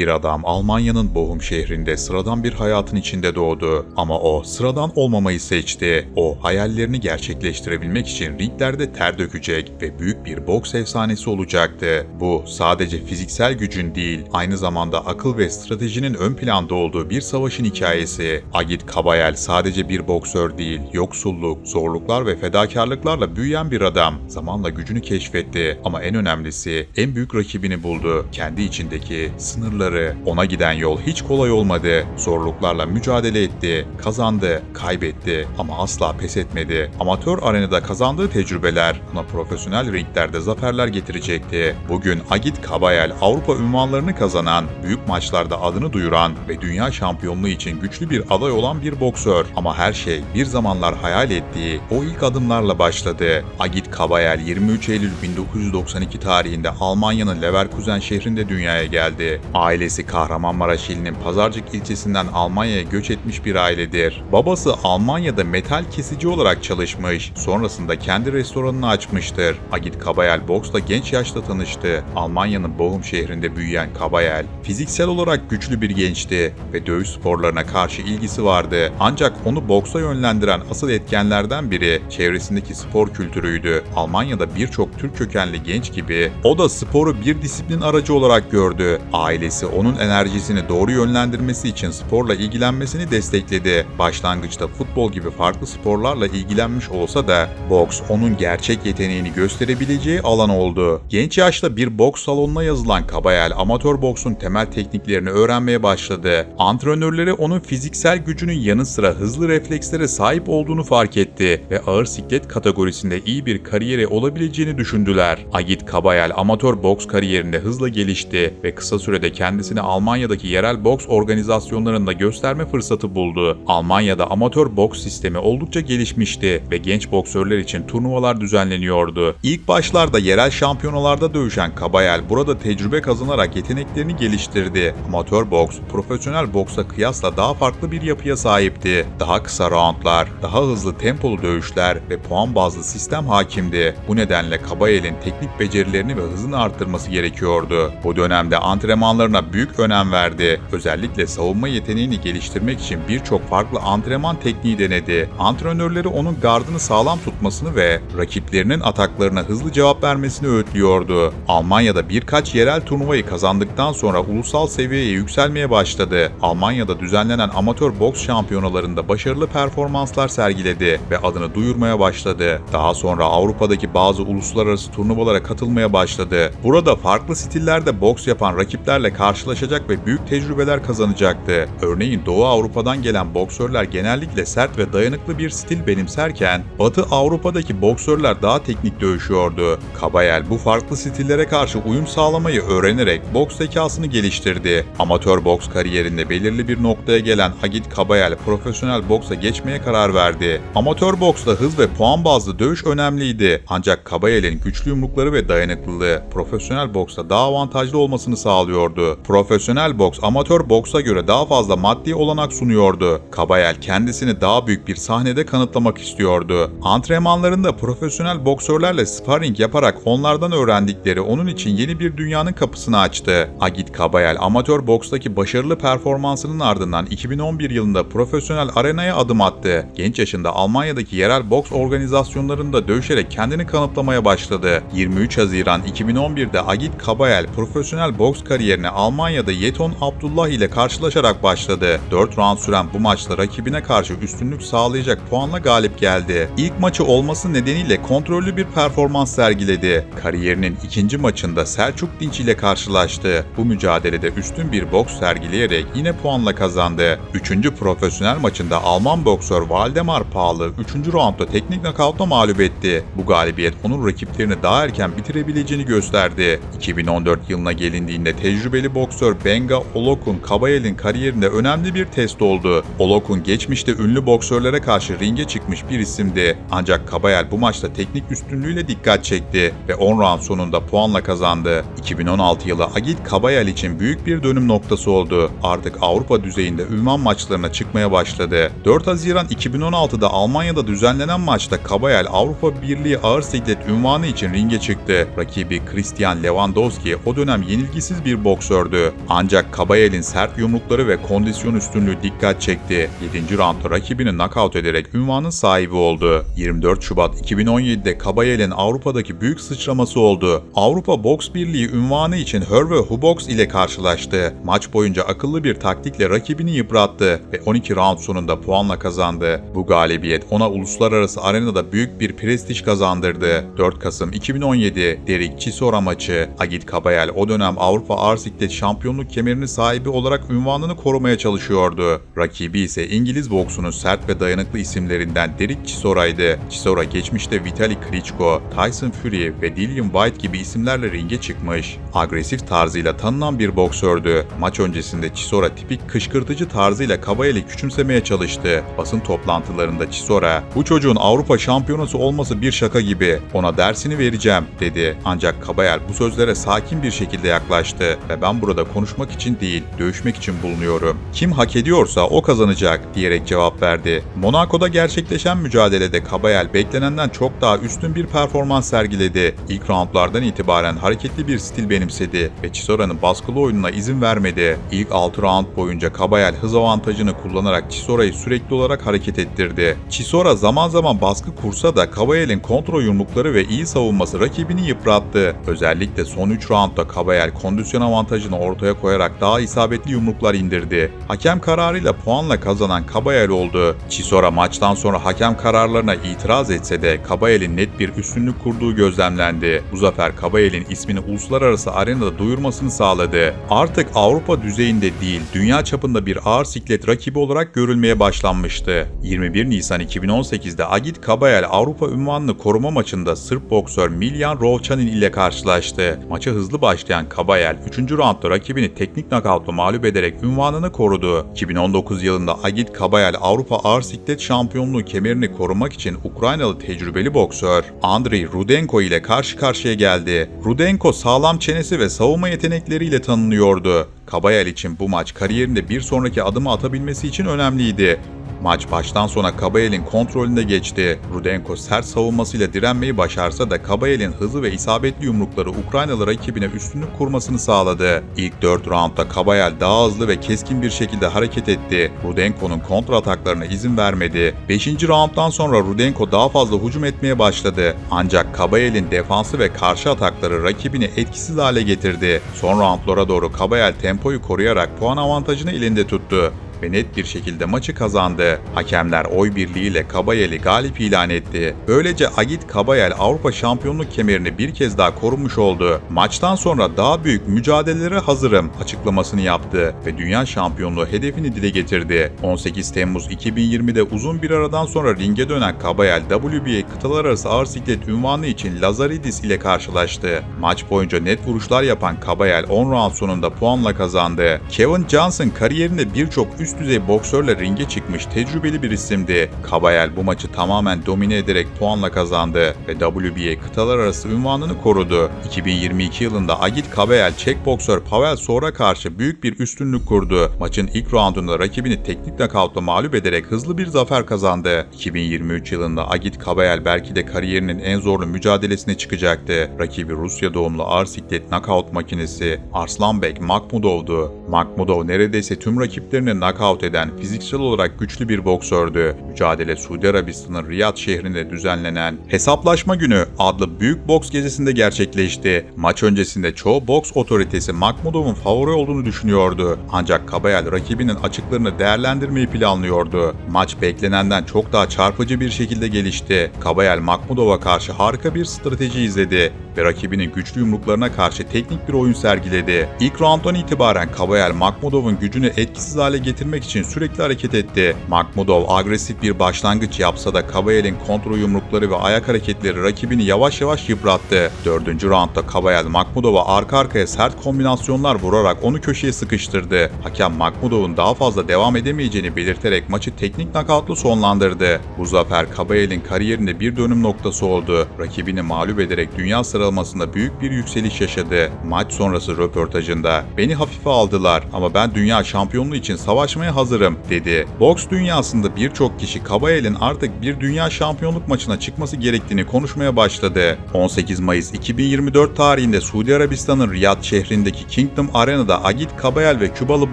Bir adam Almanya'nın Bochum şehrinde sıradan bir hayatın içinde doğdu. Ama o sıradan olmamayı seçti. O hayallerini gerçekleştirebilmek için ringlerde ter dökecek ve büyük bir boks efsanesi olacaktı. Bu sadece fiziksel gücün değil, aynı zamanda akıl ve stratejinin ön planda olduğu bir savaşın hikayesi. Agit Kabayel sadece bir boksör değil, yoksulluk, zorluklar ve fedakarlıklarla büyüyen bir adam. Zamanla gücünü keşfetti ama en önemlisi en büyük rakibini buldu. Kendi içindeki sınırları. Ona giden yol hiç kolay olmadı. Zorluklarla mücadele etti, kazandı, kaybetti ama asla pes etmedi. Amatör arenada kazandığı tecrübeler ona profesyonel ringlerde zaferler getirecekti. Bugün Agit Kabayel Avrupa ünvanlarını kazanan, büyük maçlarda adını duyuran ve dünya şampiyonluğu için güçlü bir aday olan bir boksör. Ama her şey bir zamanlar hayal ettiği o ilk adımlarla başladı. Agit Kabayel 23 Eylül 1992 tarihinde Almanya'nın Leverkusen şehrinde dünyaya geldi. Ailesi Kahramanmaraş ilinin Pazarcık ilçesinden Almanya'ya göç etmiş bir ailedir. Babası Almanya'da metal kesici olarak çalışmış, sonrasında kendi restoranını açmıştır. Agit Kabayel boksla genç yaşta tanıştı. Almanya'nın Bochum şehrinde büyüyen Kabayel, fiziksel olarak güçlü bir gençti ve dövüş sporlarına karşı ilgisi vardı. Ancak onu boksa yönlendiren asıl etkenlerden biri çevresindeki spor kültürüydü. Almanya'da birçok Türk kökenli genç gibi o da sporu bir disiplin aracı olarak gördü. Ailesi onun enerjisini doğru yönlendirmesi için sporla ilgilenmesini destekledi. Başlangıçta futbol gibi farklı sporlarla ilgilenmiş olsa da boks onun gerçek yeteneğini gösterebileceği alan oldu. Genç yaşta bir boks salonuna yazılan Kabayel amatör boksun temel tekniklerini öğrenmeye başladı. Antrenörleri onun fiziksel gücünün yanı sıra hızlı reflekslere sahip olduğunu fark etti ve ağır siklet kategorisinde iyi bir kariyeri olabileceğini düşündüler. Agit Kabayel amatör boks kariyerinde hızla gelişti ve kısa sürede kendisini Almanya'daki yerel boks organizasyonlarında gösterme fırsatı buldu. Almanya'da amatör boks sistemi oldukça gelişmişti ve genç boksörler için turnuvalar düzenleniyordu. İlk başlarda yerel şampiyonalarda dövüşen Kabayel burada tecrübe kazanarak yeteneklerini geliştirdi. Amatör boks, profesyonel boksa kıyasla daha farklı bir yapıya sahipti. Daha kısa roundlar, daha hızlı tempolu dövüşler ve puan bazlı sistem hakimdi. Bu nedenle Kabayel'in teknik becerilerini ve hızını arttırması gerekiyordu. Bu dönemde antrenmanlarına büyük önem verdi. Özellikle savunma yeteneğini geliştirmek için birçok farklı antrenman tekniği denedi. Antrenörleri onun gardını sağlam tutmasını ve rakiplerinin ataklarına hızlı cevap vermesini öğütlüyordu. Almanya'da birkaç yerel turnuvayı kazandıktan sonra ulusal seviyeye yükselmeye başladı. Almanya'da düzenlenen amatör boks şampiyonalarında başarılı performanslar sergiledi ve adını duyurmaya başladı. Daha sonra Avrupa'daki bazı uluslararası turnuvalara katılmaya başladı. Burada farklı stillerde boks yapan rakiplerle karşılaşacak ve büyük tecrübeler kazanacaktı. Örneğin Doğu Avrupa'dan gelen boksörler genellikle sert ve dayanıklı bir stil benimserken Batı Avrupa'daki boksörler daha teknik dövüşüyordu. Kabayel bu farklı stillere karşı uyum sağlamayı öğrenerek boks zekasını geliştirdi. Amatör boks kariyerinde belirli bir noktaya gelen Agit Kabayel profesyonel boksa geçmeye karar verdi. Amatör boksta hız ve puan bazlı dövüş önemliydi. Ancak Kabayel'in güçlü yumrukları ve dayanıklılığı profesyonel boksta daha avantajlı olmasını sağlıyordu. Profesyonel boks amatör boksa göre daha fazla maddi olanak sunuyordu. Kabayel kendisini daha büyük bir sahnede kanıtlamak istiyordu. Antrenmanlarında profesyonel boksörlerle sparring yaparak onlardan öğrendikleri onun için yeni bir dünyanın kapısını açtı. Agit Kabayel amatör bokstaki başarılı performansının ardından 2011 yılında profesyonel arenaya adım attı. Genç yaşında Almanya'daki yerel boks organizasyonlarında dövüşerek kendini kanıtlamaya başladı. 23 Haziran 2011'de Agit Kabayel profesyonel boks kariyerine Almanya'da Yeton Abdullah ile karşılaşarak başladı. 4 round süren bu maçta rakibine karşı üstünlük sağlayacak puanla galip geldi. İlk maçı olması nedeniyle kontrollü bir performans sergiledi. Kariyerinin ikinci maçında Selçuk Dinç ile karşılaştı. Bu mücadelede üstün bir boks sergileyerek yine puanla kazandı. Üçüncü profesyonel maçında Alman boksör Valdemar Pahalı 3. roundda teknik nakavtla mağlup etti. Bu galibiyet onun rakiplerini daha erken bitirebileceğini gösterdi. 2014 yılına gelindiğinde tecrübeli boksör Benga Olokun Kabayel'in kariyerinde önemli bir test oldu. Olokun geçmişte ünlü boksörlere karşı ringe çıkmış bir isimdi. Ancak Kabayel bu maçta teknik üstünlüğüyle dikkat çekti ve 10 round sonunda puanla kazandı. 2016 yılı Agit Kabayel için büyük bir dönüm noktası oldu. Artık Avrupa düzeyinde ünvan maçlarına çıkmaya başladı. 4 Haziran 2016'da Almanya'da düzenlenen maçta Kabayel Avrupa Birliği ağır siklet ünvanı için ringe çıktı. Rakibi Christian Lewandowski o dönem yenilgisiz bir boksördü. Gördü. Ancak Kabayel'in sert yumrukları ve kondisyon üstünlüğü dikkat çekti. 7. roundda rakibini knockout ederek ünvanın sahibi oldu. 24 Şubat 2017'de Kabayel'in Avrupa'daki büyük sıçraması oldu. Avrupa Boks Birliği ünvanı için Herve Hubox ile karşılaştı. Maç boyunca akıllı bir taktikle rakibini yıprattı ve 12 round sonunda puanla kazandı. Bu galibiyet ona uluslararası arenada büyük bir prestij kazandırdı. 4 Kasım 2017 Derek Chisora maçı. Agit Kabayel o dönem Avrupa Ağır Siklet Şampiyonluk kemerini sahibi olarak ünvanını korumaya çalışıyordu. Rakibi ise İngiliz boksunun sert ve dayanıklı isimlerinden Derek Chisora'ydı. Chisora geçmişte Vitali Klitschko, Tyson Fury ve Dillian White gibi isimlerle ringe çıkmış. Agresif tarzıyla tanınan bir boksördü. Maç öncesinde Chisora tipik kışkırtıcı tarzıyla Kabayel'i küçümsemeye çalıştı. Basın toplantılarında Chisora, bu çocuğun Avrupa şampiyonası olması bir şaka gibi, ona dersini vereceğim dedi. Ancak Kabayel bu sözlere sakin bir şekilde yaklaştı ve ben burada konuşmak için değil, dövüşmek için bulunuyorum. Kim hak ediyorsa o kazanacak diyerek cevap verdi. Monaco'da gerçekleşen mücadelede Kabayel beklenenden çok daha üstün bir performans sergiledi. İlk roundlardan itibaren hareketli bir stil benimsedi ve Chisora'nın baskılı oyununa izin vermedi. İlk 6 round boyunca Kabayel hız avantajını kullanarak Chisora'yı sürekli olarak hareket ettirdi. Chisora zaman zaman baskı kursa da Kabayel'in kontrol yumrukları ve iyi savunması rakibini yıprattı. Özellikle son 3 roundda Kabayel kondisyon avantajını ortaya koyarak daha isabetli yumruklar indirdi. Hakem kararıyla puanla kazanan Kabayel oldu. Chisora maçtan sonra hakem kararlarına itiraz etse de Kabayel'in net bir üstünlük kurduğu gözlemlendi. Bu zafer Kabayel'in ismini uluslararası arenada duyurmasını sağladı. Artık Avrupa düzeyinde değil, dünya çapında bir ağır siklet rakibi olarak görülmeye başlanmıştı. 21 Nisan 2018'de Agit Kabayel Avrupa ünvanını koruma maçında Sırp boksör Miljan Rovcanin ile karşılaştı. Maça hızlı başlayan Kabayel 3. roundda rakibini teknik knockoutla mağlup ederek ünvanını korudu. 2019 yılında Agit Kabayel Avrupa Ağır Siklet Şampiyonluğu kemerini korumak için Ukraynalı tecrübeli boksör Andriy Rudenko ile karşı karşıya geldi. Rudenko sağlam çenesi ve savunma yetenekleriyle tanınıyordu. Kabayel için bu maç kariyerinde bir sonraki adımı atabilmesi için önemliydi. Maç baştan sona Kabayel'in kontrolünde geçti. Rudenko sert savunmasıyla direnmeyi başarsa da Kabayel'in hızı ve isabetli yumrukları Ukraynalı rakibine üstünlük kurmasını sağladı. İlk 4 roundda Kabayel daha hızlı ve keskin bir şekilde hareket etti. Rudenko'nun kontra ataklarına izin vermedi. 5. rounddan sonra Rudenko daha fazla hücum etmeye başladı. Ancak Kabayel'in defansı ve karşı atakları rakibini etkisiz hale getirdi. Son roundlara doğru Kabayel tempoyu koruyarak puan avantajını elinde tuttu ve net bir şekilde maçı kazandı. Hakemler oy birliğiyle Kabayel'i galip ilan etti. Böylece Agit Kabayel Avrupa şampiyonluk kemerini bir kez daha korumuş oldu. Maçtan sonra daha büyük mücadelelere hazırım açıklamasını yaptı ve dünya şampiyonluğu hedefini dile getirdi. 18 Temmuz 2020'de uzun bir aradan sonra ringe dönen Kabayel WBA kıtalar arası ağır siklet ünvanı için Lazaridis ile karşılaştı. Maç boyunca net vuruşlar yapan Kabayel 10 round sonunda puanla kazandı. Kevin Johnson kariyerinde birçok üst üst düzey boksörle ringe çıkmış tecrübeli bir isimdi. Kabayel bu maçı tamamen domine ederek puanla kazandı ve WBA kıtalar arası ünvanını korudu. 2022 yılında Agit Kabayel Çek boksör Pavel Sor'a karşı büyük bir üstünlük kurdu. Maçın ilk roundunda rakibini teknik knockoutla mağlup ederek hızlı bir zafer kazandı. 2023 yılında Agit Kabayel belki de kariyerinin en zorlu mücadelesine çıkacaktı. Rakibi Rusya doğumlu ağır siklet knockout makinesi Arslanbek Makhmudov'du. Makhmudov neredeyse tüm rakiplerini knockout eden fiziksel olarak güçlü bir boksördü. Mücadele Suudi Arabistan'ın Riyad şehrinde düzenlenen Hesaplaşma Günü adlı büyük boks gezisinde gerçekleşti. Maç öncesinde çoğu boks otoritesi Makhmudov'un favori olduğunu düşünüyordu. Ancak Kabayel rakibinin açıklarını değerlendirmeyi planlıyordu. Maç beklenenden çok daha çarpıcı bir şekilde gelişti. Kabayel Makhmudov'a karşı harika bir strateji izledi ve rakibinin güçlü yumruklarına karşı teknik bir oyun sergiledi. İlk rounddan itibaren Kabayel Makhmudov'un gücünü etkisiz hale getirmek için sürekli hareket etti. Makhmudov agresif bir başlangıç yapsa da Kabayel'in kontrol yumrukları ve ayak hareketleri rakibini yavaş yavaş yıprattı. Dördüncü roundda Kabayel Makhmudov'a arka arkaya sert kombinasyonlar vurarak onu köşeye sıkıştırdı. Hakem Makhmudov'un daha fazla devam edemeyeceğini belirterek maçı teknik nakavtla sonlandırdı. Bu zafer Kabayel'in kariyerinde bir dönüm noktası oldu. Rakibini mağlup ederek dünya sıralamasında büyük bir yükseliş yaşadı. Maç sonrası röportajında "Beni hafife aldılar ama ben dünya şampiyonluğu için savaş savaşmaya hazırım dedi. Boks dünyasında birçok kişi Kabayel'in artık bir dünya şampiyonluk maçına çıkması gerektiğini konuşmaya başladı. 18 Mayıs 2024 tarihinde Suudi Arabistan'ın Riyad şehrindeki Kingdom Arena'da Agit Kabayel ve Kübalı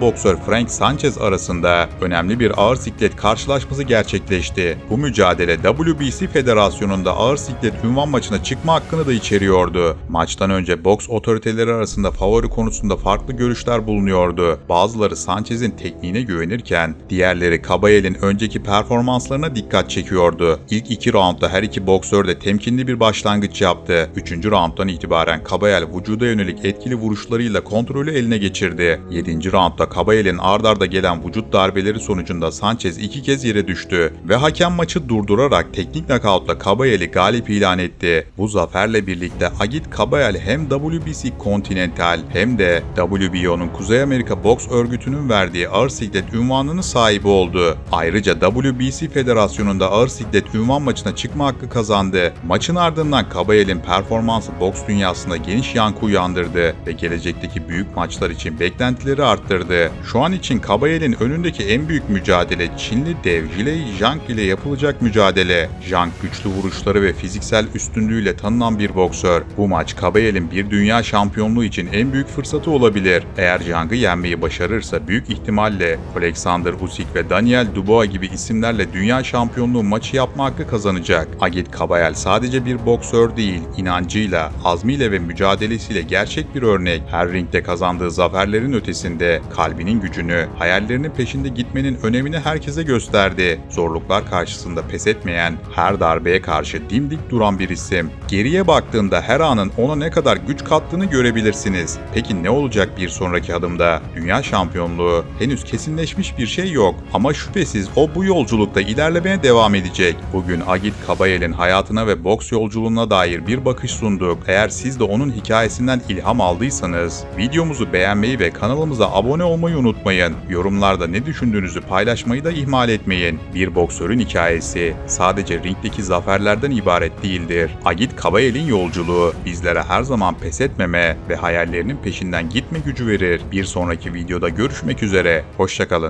boksör Frank Sanchez arasında önemli bir ağır siklet karşılaşması gerçekleşti. Bu mücadele WBC Federasyonu'nda ağır siklet ünvan maçına çıkma hakkını da içeriyordu. Maçtan önce boks otoriteleri arasında favori konusunda farklı görüşler bulunuyordu. Bazıları Sanchez'in tekniğine güvenirken diğerleri Kabayel'in önceki performanslarına dikkat çekiyordu. İlk iki roundda her iki boksör de temkinli bir başlangıç yaptı. Üçüncü rounddan itibaren Kabayel vücuda yönelik etkili vuruşlarıyla kontrolü eline geçirdi. Yedinci roundda Kabayel'in ard arda gelen vücut darbeleri sonucunda Sanchez iki kez yere düştü ve hakem maçı durdurarak teknik knockoutla Kabayel'i galip ilan etti. Bu zaferle birlikte Agit Kabayel hem WBC Continental hem de WBO'nun Kuzey Amerika Boks Örgütü'nün verdiği ağır ünvanının sahibi oldu. Ayrıca WBC Federasyonu'nda ağır siklet ünvan maçına çıkma hakkı kazandı. Maçın ardından Kabayel'in performansı boks dünyasında geniş yankı uyandırdı ve gelecekteki büyük maçlar için beklentileri arttırdı. Şu an için Kabayel'in önündeki en büyük mücadele Çinli dev Jilei Zhang ile yapılacak mücadele. Zhang güçlü vuruşları ve fiziksel üstünlüğüyle tanınan bir boksör. Bu maç Kabayel'in bir dünya şampiyonluğu için en büyük fırsatı olabilir. Eğer Zhang'ı yenmeyi başarırsa büyük ihtimalle Alexander Usyk ve Daniel Dubois gibi isimlerle dünya şampiyonluğu maçı yapma hakkı kazanacak. Agit Kabayel sadece bir boksör değil, inancıyla, azmiyle ve mücadelesiyle gerçek bir örnek. Her ringde kazandığı zaferlerin ötesinde kalbinin gücünü, hayallerinin peşinde gitmenin önemini herkese gösterdi. Zorluklar karşısında pes etmeyen, her darbeye karşı dimdik duran bir isim. Geriye baktığında her anın ona ne kadar güç kattığını görebilirsiniz. Peki ne olacak bir sonraki adımda? Dünya şampiyonluğu henüz kesinleşmiş bir şey yok ama şüphesiz o bu yolculukta ilerlemeye devam edecek. Bugün Agit Kabayel'in hayatına ve boks yolculuğuna dair bir bakış sunduk. Eğer siz de onun hikayesinden ilham aldıysanız videomuzu beğenmeyi ve kanalımıza abone olmayı unutmayın. Yorumlarda ne düşündüğünüzü paylaşmayı da ihmal etmeyin. Bir boksörün hikayesi sadece ringdeki zaferlerden ibaret değildir. Agit Kabayel'in yolculuğu bizlere her zaman pes etmeme ve hayallerinin peşinden gitme gücü verir. Bir sonraki videoda görüşmek üzere. Hoşçakalın.